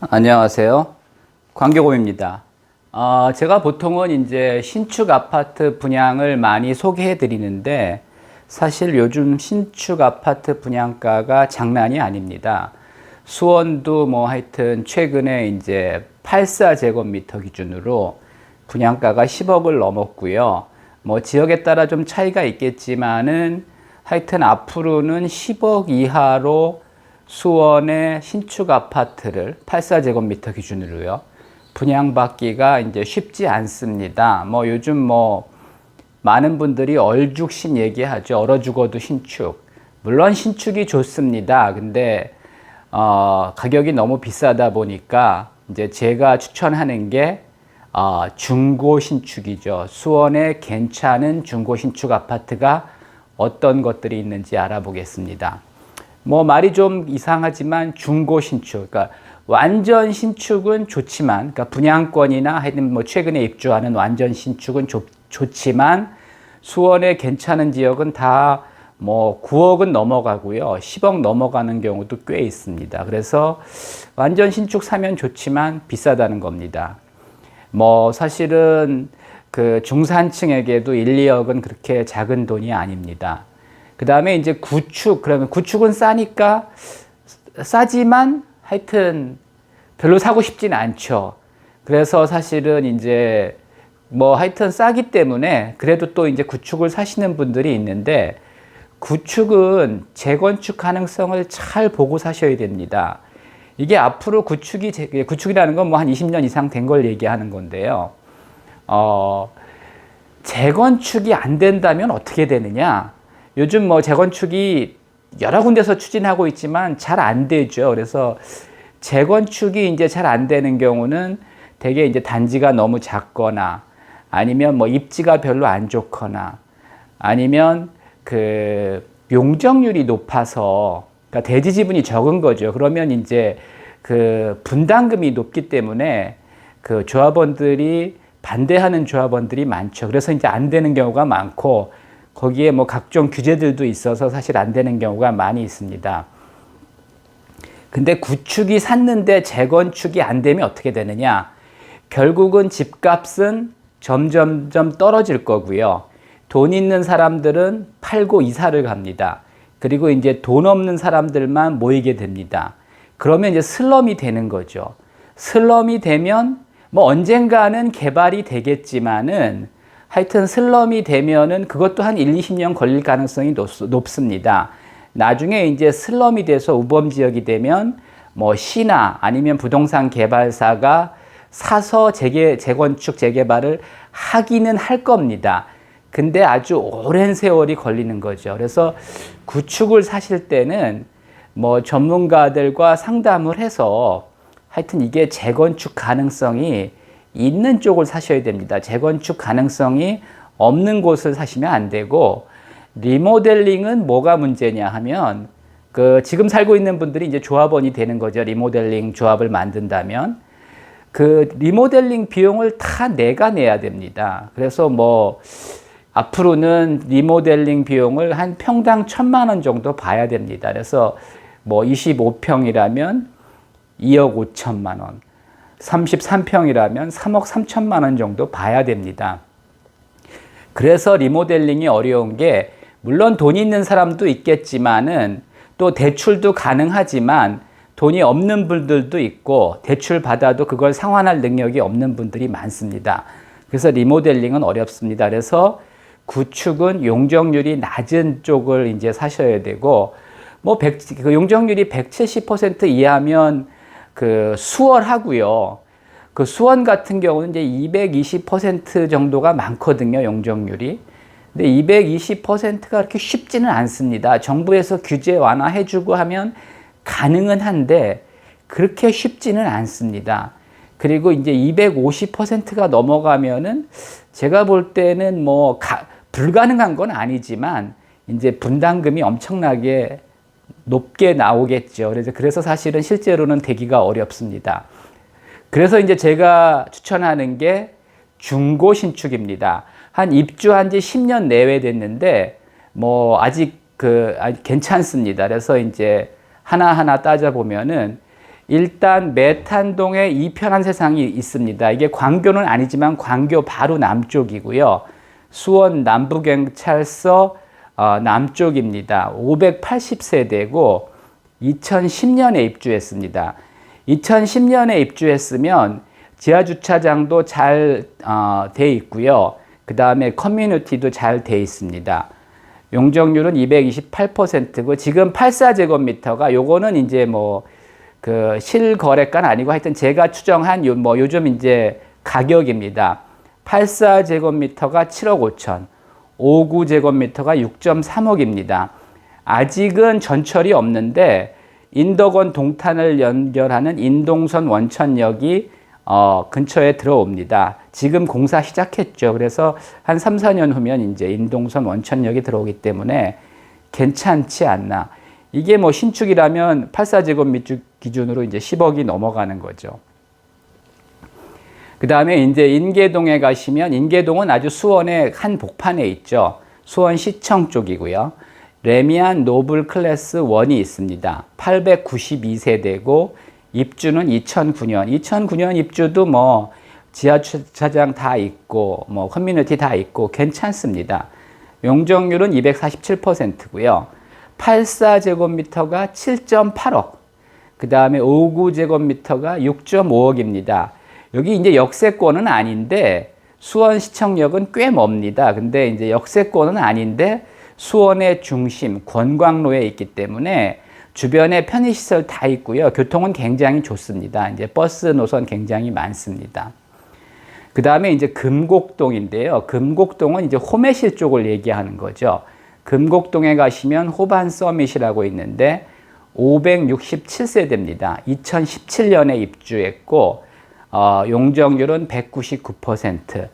안녕하세요. 광교곰입니다. 어, 제가 보통은 이제 신축 아파트 분양을 많이 소개해 드리는데 사실 요즘 신축 아파트 분양가가 장난이 아닙니다. 수원도 뭐 하여튼 최근에 이제 84제곱미터 기준으로 분양가가 10억을 넘었고요. 뭐 지역에 따라 좀 차이가 있겠지만은 하여튼 앞으로는 10억 이하로 수원의 신축 아파트를 84제곱미터 기준으로요. 분양받기가 이제 쉽지 않습니다. 뭐 요즘 뭐 많은 분들이 얼죽신 얘기하죠. 얼어 죽어도 신축. 물론 신축이 좋습니다. 근데 어, 가격이 너무 비싸다 보니까 이제 제가 추천하는 게 어, 중고 신축이죠. 수원에 괜찮은 중고 신축 아파트가 어떤 것들이 있는지 알아보겠습니다. 뭐 말이 좀 이상하지만 중고 신축, 그러니까 완전 신축은 좋지만, 그러니까 분양권이나 하여튼 뭐 최근에 입주하는 완전 신축은 좋, 좋지만 수원의 괜찮은 지역은 다 뭐 9억은 넘어가고요. 10억 넘어가는 경우도 꽤 있습니다. 그래서 완전 신축 사면 좋지만 비싸다는 겁니다. 뭐 사실은 그 중산층에게도 1, 2억은 그렇게 작은 돈이 아닙니다. 그 다음에 이제 구축, 그러면 구축은 싸니까 싸지만 하여튼 별로 사고 싶진 않죠. 그래서 사실은 이제 뭐 하여튼 싸기 때문에 그래도 또 이제 구축을 사시는 분들이 있는데 구축은 재건축 가능성을 잘 보고 사셔야 됩니다. 이게 앞으로 구축이, 구축이라는 건 뭐 한 20년 이상 된 걸 얘기하는 건데요. 어, 재건축이 안 된다면 어떻게 되느냐? 요즘 뭐 재건축이 여러 군데서 추진하고 있지만 잘 안 되죠. 그래서 재건축이 이제 잘 안 되는 경우는 대개 이제 단지가 너무 작거나 아니면 뭐 입지가 별로 안 좋거나 아니면 그 용적률이 높아서 그러니까 대지 지분이 적은 거죠. 그러면 이제 그 분담금이 높기 때문에 그 조합원들이 반대하는 조합원들이 많죠. 그래서 이제 안 되는 경우가 많고 거기에 뭐 각종 규제들도 있어서 사실 안 되는 경우가 많이 있습니다. 근데 구축이 샀는데 재건축이 안 되면 어떻게 되느냐? 결국은 집값은 점점점 떨어질 거고요. 돈 있는 사람들은 팔고 이사를 갑니다. 그리고 이제 돈 없는 사람들만 모이게 됩니다. 그러면 이제 슬럼이 되는 거죠. 슬럼이 되면 뭐 언젠가는 개발이 되겠지만은 하여튼 슬럼이 되면은 그것도 한 1, 20년 걸릴 가능성이 높, 습니다 나중에 이제 슬럼이 돼서 우범 지역이 되면 뭐 시나 아니면 부동산 개발사가 사서 재개, 재건축, 재개발을 하기는 할 겁니다. 근데 아주 오랜 세월이 걸리는 거죠. 그래서 구축을 사실 때는 뭐 전문가들과 상담을 해서 하여튼 이게 재건축 가능성이 있는 쪽을 사셔야 됩니다. 재건축 가능성이 없는 곳을 사시면 안 되고 리모델링은 뭐가 문제냐 하면 그 지금 살고 있는 분들이 이제 조합원이 되는 거죠. 리모델링 조합을 만든다면 그 리모델링 비용을 다 내가 내야 됩니다. 그래서 뭐 앞으로는 리모델링 비용을 한 평당 천만 원 정도 봐야 됩니다. 그래서 뭐 25평이라면 2억 5천만 원, 33평이라면 3억 3천만 원 정도 봐야 됩니다. 그래서 리모델링이 어려운 게 물론 돈 있는 사람도 있겠지만은 또 대출도 가능하지만 돈이 없는 분들도 있고 대출 받아도 그걸 상환할 능력이 없는 분들이 많습니다. 그래서 리모델링은 어렵습니다. 그래서 구축은 용적률이 낮은 쪽을 이제 사셔야 되고 뭐 100, 그 용적률이 170% 이하면 그 수월하고요. 그 수원 같은 경우는 이제 220% 정도가 많거든요, 용적률이. 근데 220%가 그렇게 쉽지는 않습니다. 정부에서 규제 완화해주고 하면 가능은 한데 그렇게 쉽지는 않습니다. 그리고 이제 250%가 넘어가면은 제가 볼 때는 뭐 가, 불가능한 건 아니지만 이제 분담금이 엄청나게 높게 나오겠죠. 그래서 그래서 사실은 실제로는 되기가 어렵습니다. 그래서 이제 제가 추천하는 게 중고 신축입니다. 한 입주한 지 10년 내외 됐는데 뭐 아직 그 괜찮습니다. 그래서 이제 하나하나 따져 보면은 일단 메탄동에 이편한 세상이 있습니다. 이게 광교는 아니지만 광교 바로 남쪽이고요. 수원 남부경찰서 어, 남쪽입니다. 580세대고 2010년에 입주했습니다. 2010년에 입주했으면 지하 주차장도 잘 어, 돼 있고요. 그 다음에 커뮤니티도 잘 돼 있습니다. 용적률은 228%고 지금 84제곱미터가 요거는 이제 뭐 그 실거래가는 아니고 하여튼 제가 추정한 요 뭐 요즘 이제 가격입니다. 84제곱미터가 7억 5천, 59제곱미터가 6.3억입니다. 아직은 전철이 없는데 인덕원 동탄을 연결하는 인동선 원천역이 어, 근처에 들어옵니다. 지금 공사 시작했죠. 그래서 한 3, 4년 후면 이제 인동선 원천역이 들어오기 때문에 괜찮지 않나. 이게 뭐 신축이라면 84제곱미터 기준으로 이제 10억이 넘어가는 거죠. 그 다음에 이제 인계동에 가시면 인계동은 아주 수원의 한 복판에 있죠. 수원 시청 쪽이고요. 레미안 노블 클래스 1이 있습니다. 892세대고 입주는 2009년. 2009년 입주도 뭐 지하 주차장 다 있고 뭐 커뮤니티 다 있고 괜찮습니다. 용적률은 247%고요. 84제곱미터가 7.8억. 그 다음에 59제곱미터가 6.5억입니다. 여기 이제 역세권은 아닌데 수원 시청역은 꽤 멉니다. 근데 이제 역세권은 아닌데 수원의 중심 권광로에 있기 때문에 주변에 편의시설 다 있고요. 교통은 굉장히 좋습니다. 이제 버스 노선 굉장히 많습니다. 그 다음에 이제 금곡동인데요. 금곡동은 이제 호매실 쪽을 얘기하는 거죠. 금곡동에 가시면 호반 서밋이라고 있는데 567세대입니다. 2017년에 입주했고 어, 용적률은 199%,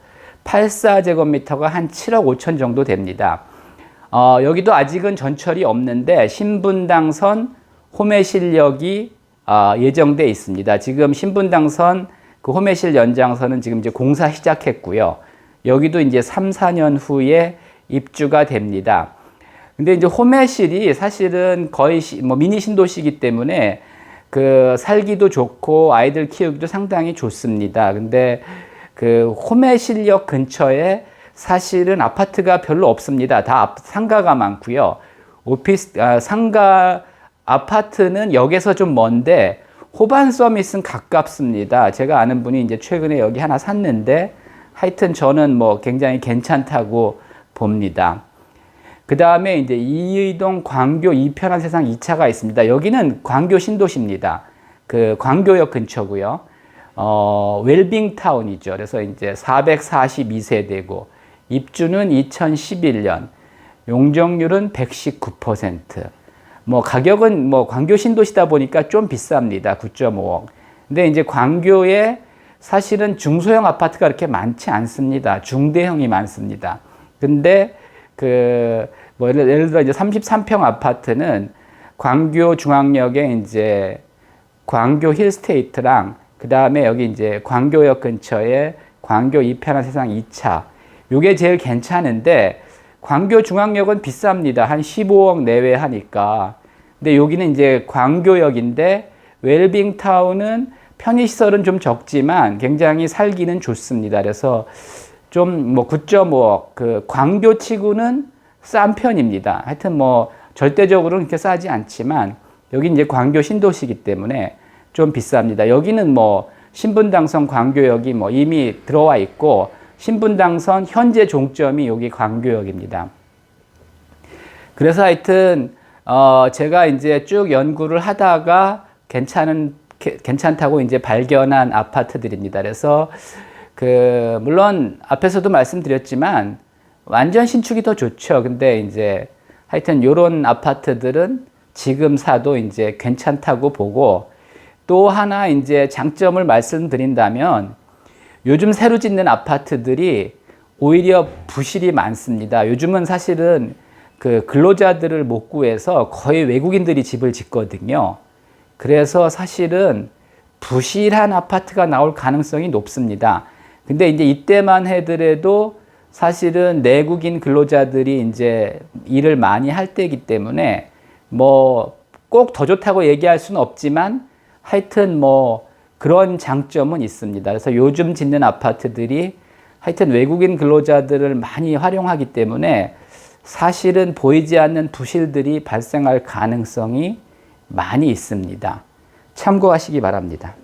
84제곱미터가 한 7억 5천 정도 됩니다. 어, 여기도 아직은 전철이 없는데 신분당선 호매실역이 어, 예정돼 있습니다. 지금 신분당선 그 호매실 연장선은 지금 이제 공사 시작했고요. 여기도 이제 3, 4년 후에 입주가 됩니다. 근데 이제 호매실이 사실은 거의 시, 뭐 미니 신도시이기 때문에 그 살기도 좋고 아이들 키우기도 상당히 좋습니다. 근데 그 호매실역 근처에 사실은 아파트가 별로 없습니다. 다 상가가 많고요. 오피스 아, 상가 아파트는 역에서 좀 먼데 호반 서밋은 가깝습니다. 제가 아는 분이 이제 최근에 여기 하나 샀는데 하여튼 저는 뭐 굉장히 괜찮다고 봅니다. 그 다음에 이제 이의동 광교 이편한 세상 2차가 있습니다. 여기는 광교 신도시입니다. 그 광교역 근처고요. 어, 웰빙타운이죠. 그래서 이제 442세대고 입주는 2011년, 용적률은 119%. 뭐 가격은 뭐 광교 신도시다 보니까 좀 비쌉니다. 9.5억. 근데 이제 광교에 사실은 중소형 아파트가 그렇게 많지 않습니다. 중대형이 많습니다. 근데 그, 뭐 예를, 예를 들어 이제 33평 아파트는 광교 중앙역에 이제 광교 힐스테이트랑 그 다음에 여기 이제 광교역 근처에 광교 이편한 세상 2차. 요게 제일 괜찮은데 광교 중앙역은 비쌉니다. 한 15억 내외 하니까. 근데 여기는 이제 광교역인데 웰빙타운은 편의시설은 좀 적지만 굉장히 살기는 좋습니다. 그래서 좀 뭐 9.5억 그 광교 치고는 싼 편입니다. 하여튼 뭐 절대적으로는 그렇게 싸지 않지만 여기 이제 광교 신도시이기 때문에 좀 비쌉니다. 여기는 뭐 신분당선 광교역이 뭐 이미 들어와 있고 신분당선 현재 종점이 여기 광교역입니다. 그래서 하여튼 어 제가 이제 쭉 연구를 하다가 괜찮은 괜찮다고 이제 발견한 아파트들입니다. 그래서 그 물론 앞에서도 말씀드렸지만 완전 신축이 더 좋죠. 근데 이제 하여튼 요런 아파트들은 지금 사도 이제 괜찮다고 보고 또 하나 이제 장점을 말씀드린다면 요즘 새로 짓는 아파트들이 오히려 부실이 많습니다. 요즘은 사실은 그 근로자들을 못 구해서 거의 외국인들이 집을 짓거든요. 그래서 사실은 부실한 아파트가 나올 가능성이 높습니다. 근데 이제 이때만 해더라도 사실은 내국인 근로자들이 이제 일을 많이 할 때이기 때문에 뭐 꼭 더 좋다고 얘기할 수는 없지만 하여튼 뭐 그런 장점은 있습니다. 그래서 요즘 짓는 아파트들이 하여튼 외국인 근로자들을 많이 활용하기 때문에 사실은 보이지 않는 부실들이 발생할 가능성이 많이 있습니다. 참고하시기 바랍니다.